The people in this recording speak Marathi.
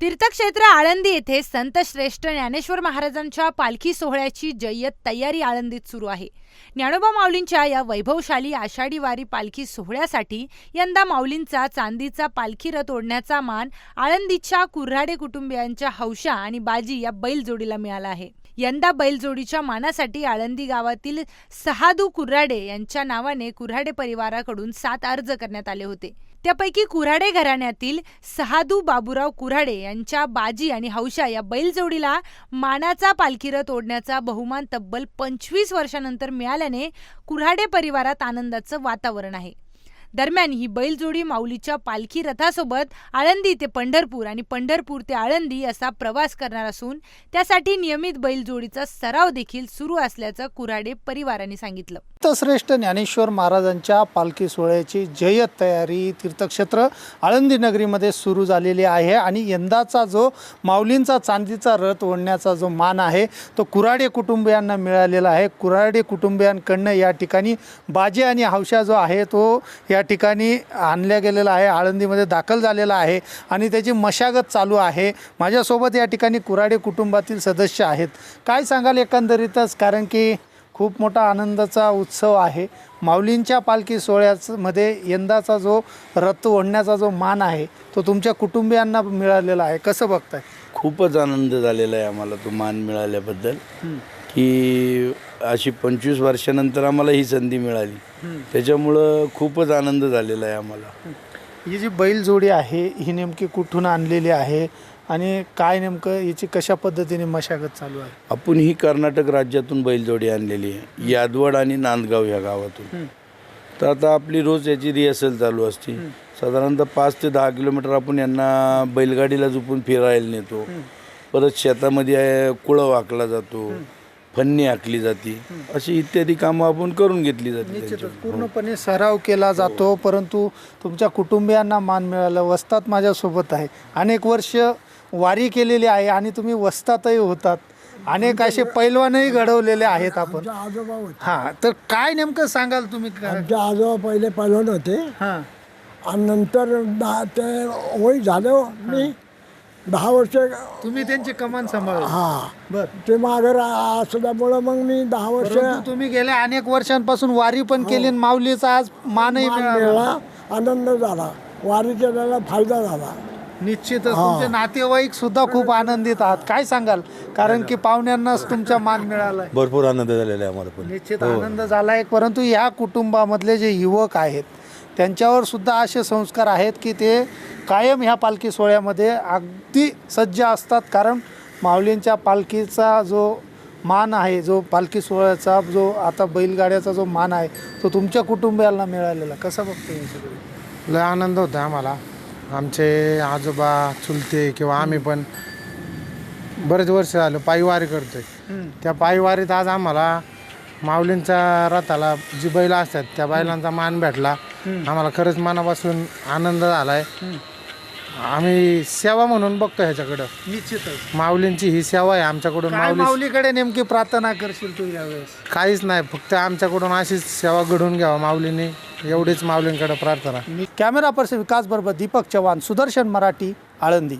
तीर्थक्षेत्र आळंदी येथे संत श्रेष्ठ ज्ञानेश्वर महाराजांच्या पालखी सोहळ्याची जय्यत तयारी आळंदीत सुरू आहे. ज्ञानोबा माऊलींच्या या वैभवशाली आषाढी वारी पालखी सोहळ्यासाठी यंदा माऊलींचा चांदीचा पालखी रथ ओढण्याचा मान आळंदीच्या कुऱ्हाडे कुटुंबियांच्या हौशा आणि बाजी या बैलजोडीला मिळाला आहे. यंदा बैलजोडीच्या मानासाठी आळंदी गावातील सहादू कुऱ्हाडे यांच्या नावाने कुऱ्हाडे परिवाराकडून सात अर्ज करण्यात आले होते. त्यापैकी कुऱ्हाडे घराण्यातील सहादू बाबूराव कुऱ्हाडे यांच्या बाजी आणि हौशा या बैलजोडीला मानाचा पालखी रथ ओढण्याचा बहुमान तब्बल पंचवीस वर्षानंतर मिळाल्याने कुऱ्हाडे परिवारात आनंदाचं वातावरण आहे. दरम्यान ही बैलजोडी माऊलीच्या पालखी रथासोबत आळंदी ते पंढरपूर आणि पंढरपूर ते आळंदी असा प्रवास करणार असून त्यासाठी नियमित बैलजोडीचा सराव देखील सुरू असल्याचं कुऱ्हाडे परिवाराने सांगितलं. संतश्रेष्ठ ज्ञानेश्वर महाराजांच्या पालखी सोहळ्याची जय्यत तयारी तीर्थक्षेत्र आळंदी नगरीमध्ये सुरू झालेली आहे आणि यंदाचा जो माऊलींचा चांदीचा रथ ओढण्याचा जो मान आहे तो कुराडे कुटुंबियांना मिळालेला आहे. कुराडे कुटुंबियांकडनं या ठिकाणी बाजे आणि हौशा जो आहे तो या ठिकाणी आणल्या गेलेला आहे आळंदीमध्ये दाखल झालेला आहे आणि त्याची मशागत चालू आहे. माझ्यासोबत या ठिकाणी कुराडे कुटुंबातील सदस्य आहेत. काय सांगाल एकंदरीतच? कारण की खूप मोठा आनंदाचा उत्सव आहे. माऊलींच्या पालखी सोहळ्यामध्ये यंदाचा जो रथ ओढण्याचा जो मान आहे तो तुमच्या कुटुंबियांना मिळालेला आहे. कसं बघताय? खूपच आनंद झालेला आहे आम्हाला तो मान मिळाल्याबद्दल. की अशी पंचवीस वर्षानंतर आम्हाला ही संधी मिळाली. त्याच्यामुळं खूपच आनंद झालेला आहे आम्हाला. ही जी बैलजोडी आहे ही नेमकी कुठून आणलेली आहे? आणि काय नेमकं याची कशा पद्धतीने मशागत चालू आहे? आपण ही कर्नाटक राज्यातून बैलजोडी आणलेली आहे. यादवड आणि नांदगाव ह्या गावातून. तर आता आपली रोज याची रिहर्सल चालू असते. साधारणतः पाच ते दहा किलोमीटर आपण यांना बैलगाडीला झोपून फिरायला नेतो. परत शेतामध्ये कुळं वाकला जातो. फन्नी आखली जाते. अशी इत्यादी कामं आपण करून घेतली जाते. पूर्णपणे सराव केला जातो परंतु तुमच्या कुटुंबियांना मान मिळालं. वस्तात माझ्यासोबत आहे. अनेक वर्ष वारी केलेली आहे आणि तुम्ही वस्तातही होतात. अनेक असे पैलवानही घडवलेले आहेत आपण. आजोबा होते. हा तर काय नेमकं सांगाल तुम्ही? आमचे आजोबा पहिले पहिलवान होते. हा. आणि नंतर दहा ते वय झालं मी दहा वर्ष तुम्ही त्यांची कमान सांभाळ. हा. बर. ते माघार असल्यामुळं मग मी दहा वर्ष परंतु तुम्ही गेल्या अनेक वर्षांपासून वारी पण केली आणि माऊलीचा आज मानही मान मिळाला. मिळाला आनंद झाला. वारी केल्याला फायदा झाला. निश्चितच. तुमचे नातेवाईक सुद्धा खूप आनंदित आहात. काय सांगाल? कारण की पाहुण्यांनाच तुमचा मान मिळालाय. भरपूर आनंद झालेला आहे आम्हाला पण. निश्चित आनंद झालाय. परंतु या कुटुंबामधले जे युवक आहेत त्यांच्यावर सुद्धा असे संस्कार आहेत की ते कायम ह्या पालखी सोहळ्यामध्ये अगदी सज्ज असतात. कारण माऊलींच्या पालखीचा जो मान आहे जो पालखी सोहळ्याचा जो आता बैलगाड्याचा जो मान आहे तो तुमच्या कुटुंबियाला मिळालेला. कसा बघतो हे सगळं लय आनंद होता आम्हाला. आमचे आजोबा चुलते किंवा आम्ही पण बरेच वर्ष झालं पायीवारी करतोय. त्या पायीवारीत आज आम्हाला माऊलींच्या रथाला जी बैल असतात त्या बैलांचा मान भेटला. आम्हाला खरंच मनापासून आनंद झालाय. आम्ही सेवा म्हणून बघतो ह्याच्याकडं. निश्चितच. माऊलींची ही सेवा आहे आमच्याकडून. काय माऊली माऊलीकडे नेमकी प्रार्थना करशील तू यावेळेस? काहीच नाही फक्त आमच्याकडून अशीच सेवा घडून घ्यावा माऊलींनी. एवढीच माऊलींकडे प्रार्थना. कॅमेरा पर्सन विकास बरोबर दीपक चव्हाण सुदर्शन मराठी आळंदी.